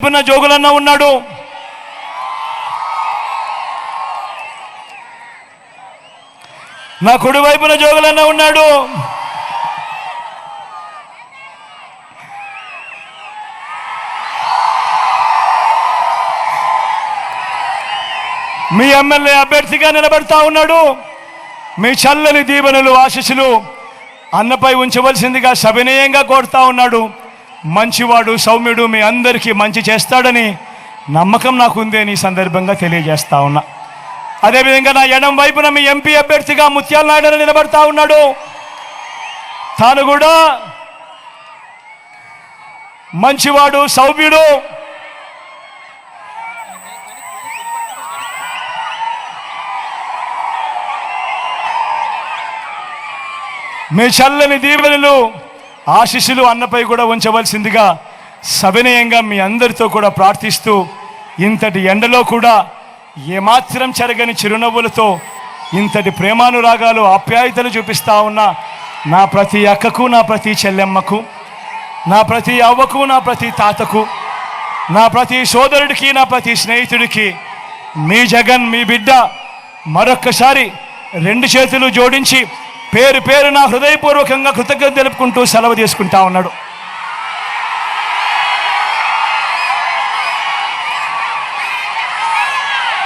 చెప్పిన జోగులన్న ఉన్నాడు. నా కుడి వైపున జోగులన్న ఉన్నాడు. మీ ఎమ్మెల్యే అభ్యర్థిగా నిలబడతా ఉన్నాడు. మీ చల్లని దీవెనలు ఆశీస్సులు అన్నపై ఉంచవలసిందిగా సవినయంగా కోరుతా ఉన్నాడు. మంచివాడు సౌమ్యుడు మీ అందరికీ మంచి చేస్తాడని నమ్మకం నాకుంది అని ఈ సందర్భంగా తెలియజేస్తా ఉన్నా. అదేవిధంగా నా ఎడం వైపున మీ ఎంపీ అభ్యర్థిగా ముత్యాల నాయుడు నిలబడతా ఉన్నాడు. తాను కూడా మంచివాడు సౌమ్యుడు. మీ చల్లని దీవెనలు ఆశీస్సులు అన్నపై కూడా ఉంచవలసిందిగా సవినయంగా మీ అందరితో కూడా ప్రార్థిస్తూ ఇంతటి ఎండలో కూడా ఏమాత్రం చెరగని చిరునవ్వులతో ఇంతటి ప్రేమానురాగాలు ఆప్యాయతలు చూపిస్తా ఉన్న నా ప్రతి అక్కకు నా ప్రతి చెల్లెమ్మకు నా ప్రతి అవ్వకు నా ప్రతి తాతకు నా ప్రతి సోదరుడికి నా ప్రతి స్నేహితుడికి మీ జగన్ మీ బిడ్డ మరొక్కసారి రెండు చేతులు జోడించి పేరు పేరు నా హృదయపూర్వకంగా కృతజ్ఞత తెలుపుకుంటూ సెలవు తీసుకుంటా ఉన్నాడు.